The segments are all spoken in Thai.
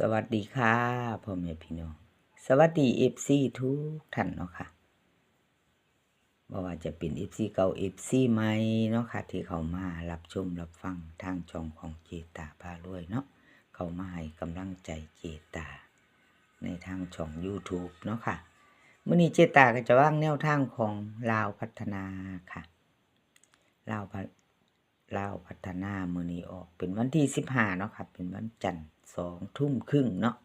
สวัสดีค่ะพ่อแม่พี่น้องสวัสดีเอฟซีทุกท่านเนาะค่ะบ่ว่าจะเป็นเอฟซีเก่าเอฟซีใหม่เนาะค่ะ ที่เขามารับชมรับฟังทางช่องของเจตาพารวยเนาะเขามาให้กำลังใจเจตา ในทางช่อง YouTube เนาะค่ะมื่อนี้เจตาก็จะว่างแนวทางของลาวพัฒนาค่ะลาว พัฒลาพัฒนามือนี้ออกเป็นวันที่สิบห้าเนาะค่ะเป็นวันจันทร์สองทุ่มครึ่งเนาะ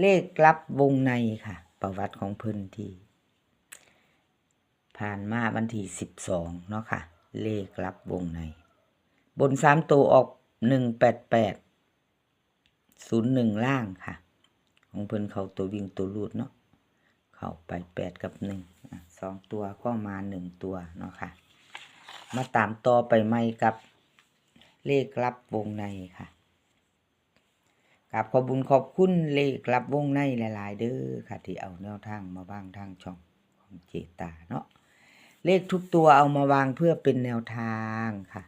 เลขลับวงในค่ะ ประวัติของเพื้นที่ผ่านมาวันที่สิบสองเนาะค่ะ เลขลับวงใน บนสามตัวออกหนึ่งแปดแปดศูนย์หนึ่งล่างค่ะ ของเพิ่นเขาตัววิ่งตัวรูดเนาะเข้าไปแปดกับหนึ่งสองตัวก็มาหนึ่งตัวเนาะค่ะ มาตามต่อไปใหม่กับเลขลับวงในค่ะกับขอบุญขอบคุณเลขลับวงในหลายๆ เด้อค่ะ ที่เอาแนวทางมาบ้างทางช่องของเจตาเนาะเลขทุกตัวเอามาวางเพื่อเป็นแนวทางค่ะ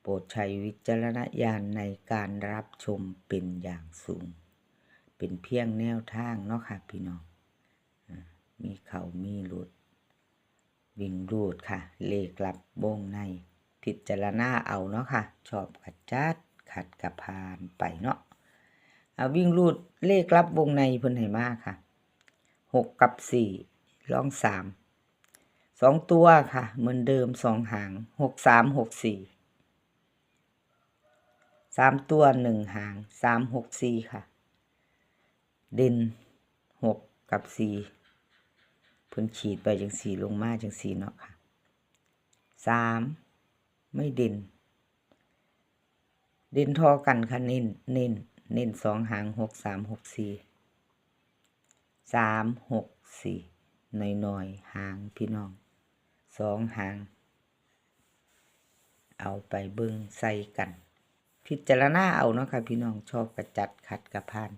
โปรดใช้วิจารณญาณในการรับชมเป็นอย่างสูง เป็นเพียงแนวทางเนาะค่ะพี่น้องมีเขามีหลุด วิ่งรูดค่ะ เลขลับวงใน พิจารณาเอาเนาะค่ะ ชอบกัดจัดขัดกับพานไปเนาะเอาวิ่งรูดเลขลับวงในเพิ่นให้มากค่ะหกกับสี่ลองสามสองตัวค่ะ เหมือนเดิมสองหางหกสามหกสี่สามตัวหนึ่งหางสามหกสี่ค่ะ เด่นหกกับสี่ พิ่นขีดไปจังสี่ลงมาจังสี่เนาะค่ะสามไม่เด่น เด่นทอกันค่ะเน้นเน้นเน้นสองหางหกสามหกสี่สามหกสี่หน่อยหน่อยหางพี่น้องสองหาง เอาไปเบิ่งใส่กัน พิจารณาเอาเนาะค่ะพี่น้องชอบกระจัดขัดกระพาน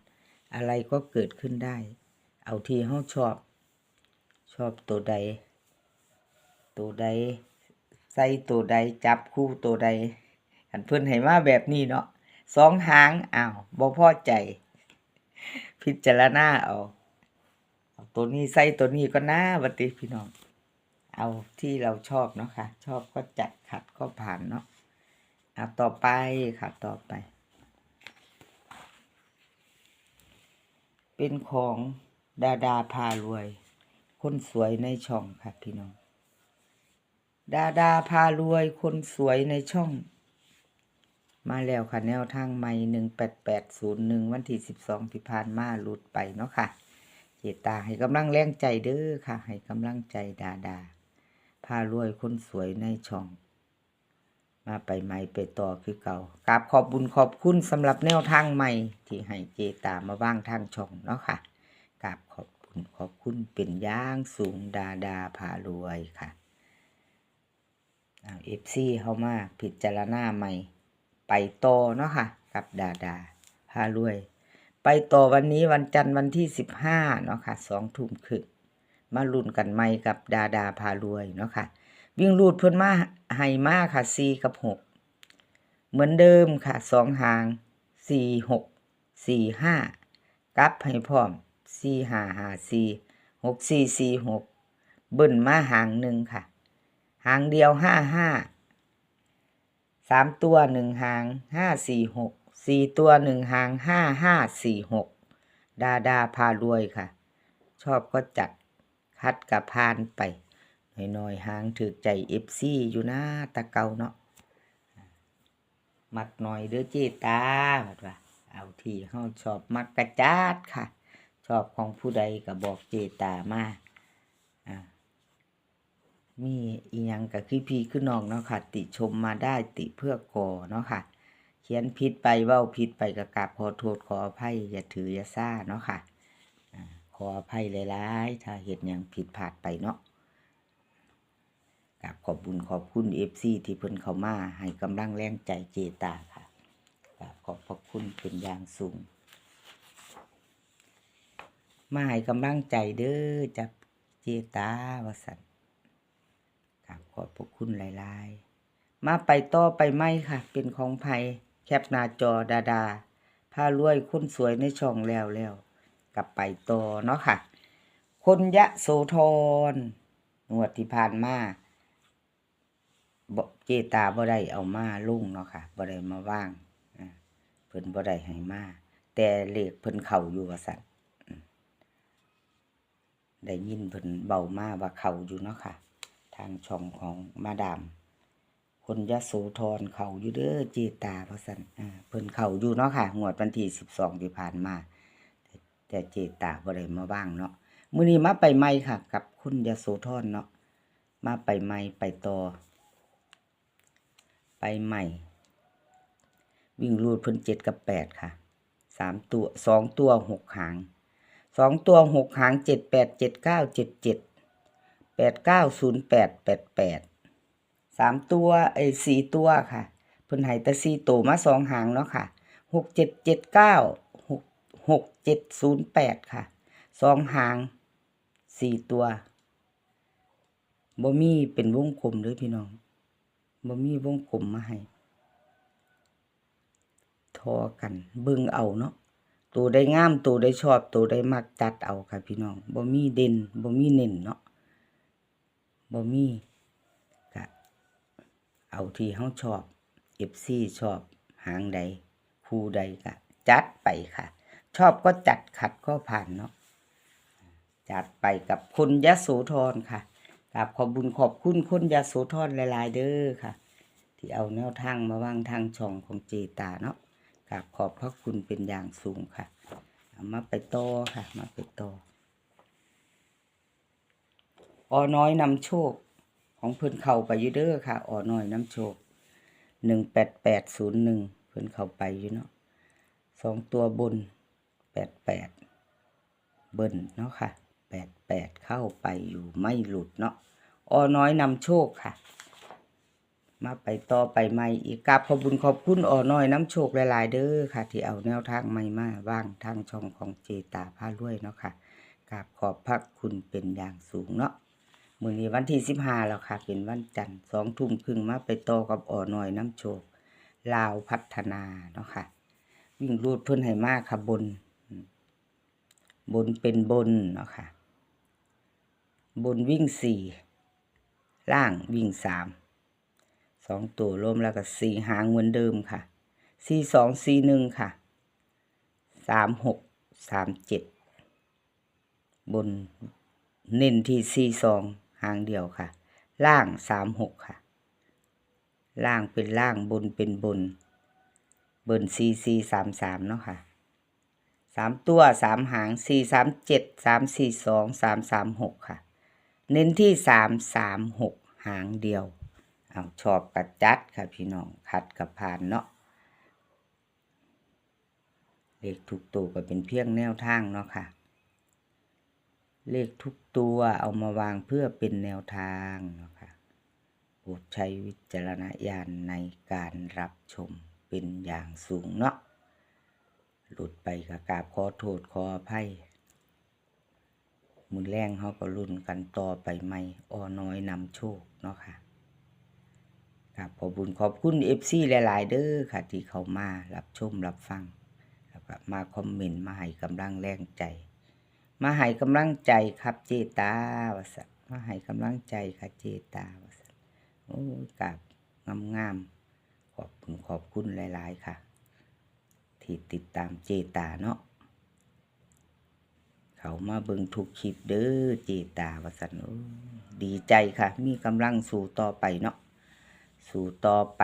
อะไรก็เกิดขึ้นได้ เอาที่เฮาชอบ ชอบตัวใด ตัวใด ใส่ตัวใด จับคู่ตัวใดอันเพิ่อนให้มาแบบนี้เนาะสองหางอ้าวบ่พอใจ พิจารณาเอาเอาตัวนี้ใส่ตัวนี้ก็น่าบัติพี่น้อง เอาที่เราชอบเนาะค่ะ ชอบก็จัดขัดก็ผ่านเนาะเอาต่อไปค่ะต่อไป เป็นของดาดาพารวย คนสวยในช่องค่ะพี่น้อง ดาดาพารวยคนสวยในช่อง มาแล้วค่ะแนวทางใหม่หนึ่งแปดแปดศูนย์หนึ่งวันที่สิบสองที่ผ่านมาหลุดไปเนาะค่ะ เจตาให้กำลังแรงใจเด้อค่ะ ให้กำลังใจดาดาพารวยคนสวยในช่อง มาไปใหม่ไปต่อคือเก่ากราบขอบบุญขอบคุณสำหรับแนวทางใหม่ที่ให้เจตามาบ้างทางช่องเนาะค่ะกราบขอบ ขอบคุณเป็นย่างสูงดาดาพารวยค่ะเอฟซีเข้ามาพิจารณาใหม่ ไปต่อเนาะค่ะ กับดาดาพารวย ไปต่อวันนี้วันจันทร์วันที่สิบห้าเนาะค่ะสองทุ่มครึ่งมาลุ้นกันใหม่กับดาดาพารวยเนาะค่ะ วิ่งรูดเพิ่นมาให้มาค่ะสี่กับหกเหมือนเดิมค่ะสองหางสี่หกสี่ห้ากับให้พร้อม สี่ห้าห้าสี่หกสี่สี่หกเบิ่นมาหางหนึ่งค่ะ หางเดียวห้าห้าสามตัวหนึ่งหางห้าสี่หกสี่ตัวหนึ่งหางห้าห้าสี่หกดาดาพารวยค่ะ ชอบก็จัดคัดกับพานไปหน่อยๆหางถือใจเอฟซีอยู่นะตะเกาเนาะมักหน่อยเด้อเจตาแบบว่าเอาที่เฮาชอบมักกระจาดค่ะ ชอบของผู้ใดก็บอกเจตามาอ่ามีอีหยังก็คือพี่คือน้องเนาะค่ะ ติชมมาได้ติเพื่อก่อเนาะค่ะ เขียนผิดไปเว้าผิดไปก็กราบขอโทษขออภัยอย่าถืออย่าซ่าเนาะค่ะอ่าขออภัยหลายๆถ้าเห็นอย่างผิดพลาดไปเนาะกับขอบบุญขอบคุณเอฟซีที่เพิ่นเข้ามาให้กำลังแรงใจเจตาค่ะกับขอบพระคุณเป็นอย่างสูง มาให้กำลังใจเด้อจากเจตาวสันกับขอบพระคุณหลาย ๆ มาไปต่อไปไหมค่ะ เป็นของภัยแคปหน้าจอดาดาพพารวยคนสวยในช่องแล้วแล้วกลับไปต่อเนาะค่ะ คนยะโสธรงวดที่ผ่านมาบ่เจตาบ่ได้เอามาลุ่งเนาะค่ะบ่ได้มาว่างอ่าเพิ่นบ่ได้ให้มาแต่เลขเพิ่นเข้าอยู่ว่าซั่น ได้ยินเพิ่นเบามาว่าเขาอยู่เนาะค่ะ ทางช่องของมาดาม คนยะโสธรเขาอยู่เด้อเจตาเพราะสันเพิ่นเขาอยู่เนาะค่ะงวดวันที่สิบสองที่ผ่านมา แต่แต่เจตาบ่ได้มาบ้างเนาะมื้อนี้มาไปใหม่ค่ะ กับคุณยะโสธรเนาะมาไปใหม่ไปต่อ ไปใหม่ วิ่งรูดเพิ่นเจ็ดกับแปดค่ะสามตัวสองตัวหกหาง สองตัวหกหางเจ็ดแปดเจ็ดเก้าเจ็ดเจ็ดแปดเก้าศูนย์แปดแปดแปดสามตัวไอ้สี่ตัวค่ะเพิ่นให้แต่สี่ตัวมาสองหางเนาะค่ะหกเจ็ดเจ็ดเก้าหกหกเจ็ดศูนย์แปดค่ะสองหางสี่ตัวบ่มีเป็นวงกลมเด้อพี่น้องบ่มีวงกลมมาให้ ทอกันเบิ่งเอาเนาะ ตัวได้งามตัวได้ชอบตัวได้มักจัดเอาค่ะพี่น้องบ่มีเด่นบ่มีเน้นเนาะบ่มีกะเอาที่เฮาชอบ FC ชอบหางใดคู่ใดก็จัดไปค่ะ ชอบก็จัดขัดก็ผ่านเนาะจัดไปกับคุณยโสธรค่ะกราบขอบบุญขอบคุณคุณยโสธรหลาย ๆ เด้อค่ะ ที่เอาแนวทางมาวางทางช่องของเจตาเนาะ กราบขอบพระคุณเป็นอย่างสูงค่ะมาไปต่อค่ะ มาไปต่ออน้อยนำโชค ของเพิ่นเข้าไปยูเด้อค่ะอ่อน้อยนำโชคหนึ่งแปดแปดศูนย์หนึ่งเพิ่นเข้าไปอยู่เนาะสองตัวบนแปดแปดเบิ้ลเนาะค่ะแปดแปดเข้าไปอยู่ไม่หลุดเนาะอ่อน้อยนำโชคค่ะ มาไปต่อไปใหม่อีกกราบขอบุญขอบคุณอ่อน้อยน้ำโชคหลายๆเด้อค่ะ ที่เอาแนวทางใหม่มาว่างทางช่องของเจตาผ้ารวยเนาะค่ะกราบขอบพระคุณเป็นอย่างสูงเนาะมื้อนี้วันที่สิบห้าแล้วค่ะ เป็นวันจันทร์สองทุ่มครึ่งมาไปต่อกับอ่อน้อยน้ำโชคลาวพัฒนาเนาะค่ะ วิ่งรูดเพิ่นให้มากค่ะบน บนเป็นบนเนาะค่ะ บนวิ่งสี่ล่างวิ่งสาม สองตัวรวมแล้วก็สี่หางเหมือนเดิมค่ะสี่สองสี่หนึ่งค่ะสามหกสามเจ็ดบนเน้นที่สี่สองหางเดียวค่ะ ล่างสามหกค่ะ ล่างเป็นล่างบนเป็นบน บนสี่สี่สามสามเนาะค่ะสามตัวสามหางสี่สามเจ็ดสามสี่สองสามสามหกค่ะ เน้นที่สามสามหกหางเดียว เอาชอบกัดจัดค่ะพี่น้องคัดกับผ่านเนาะเลขทุกตัวก็เป็นเพียงแนวทางเนาะค่ะ เลขทุกตัวเอามาวางเพื่อเป็นแนวทางเนาะค่ะโปรดใช้วิจารณญาณในการรับชมเป็นอย่างสูงเนาะ หลุดไปกับกราบขอโทษขออภัยมือแรงเขาก็รุ่นกันต่อไปไหมอ้อน้อยนำโชคเนาะค่ะ กราบขอบคุญขอบคุณเอฟซีหลาย ๆ เด้อค่ะ ที่เขามารับชมรับฟังแล้วก็มาคอมเมนต์มาให้กำลังแรงใจ มาให้กำลังใจครับเจตาวสันมาให้กำลังใจค่ะเจตาวสันโอ้ยกราบงามงามๆขอบคุณขอบคุณหลาย ๆ ค่ะ ที่ติดตามเจตาเนาะเขามาเบิ่งทุกคลิปเด้อเจตาวสันโอ้ยดีใจค่ะ มีกำลังสู่ต่อไปเนาะ สู่ต่อไป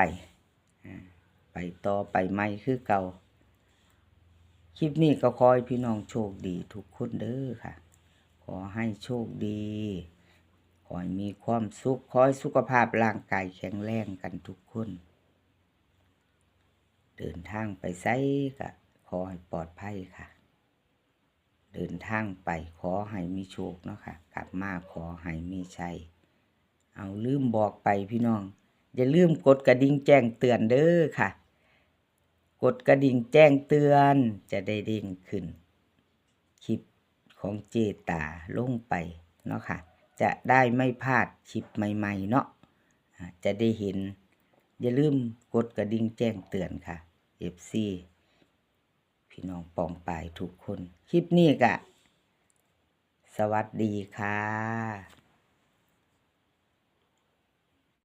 ไปต่อไปไม่คือเก่า คลิปนี้ก็ขอให้พี่น้องโชคดีทุกคนเด้อค่ะ ขอให้โชคดี ขอให้มีความสุข ขอให้สุขภาพร่างกายแข็งแรงกันทุกคน เดินทางไปไสก็ขอให้ปลอดภัยค่ะ เดินทางไปขอให้มีโชคเนาะค่ะ กลับมาขอให้มีชัยเอาลืมบอกไปพี่น้อง อย่าลืมกดกระดิ่งแจ้งเตือนเด้อค่ะ กดกระดิ่งแจ้งเตือนจะได้เด้งขึ้น คลิปของเจตาลงไปเนาะค่ะ จะได้ไม่พลาดคลิปใหม่ๆเนาะจะได้เห็น อย่าลืมกดกระดิ่งแจ้งเตือนค่ะ FC พพี่น้องปองปายทุกคน คลิปนี้กะ สวัสดีค่ะ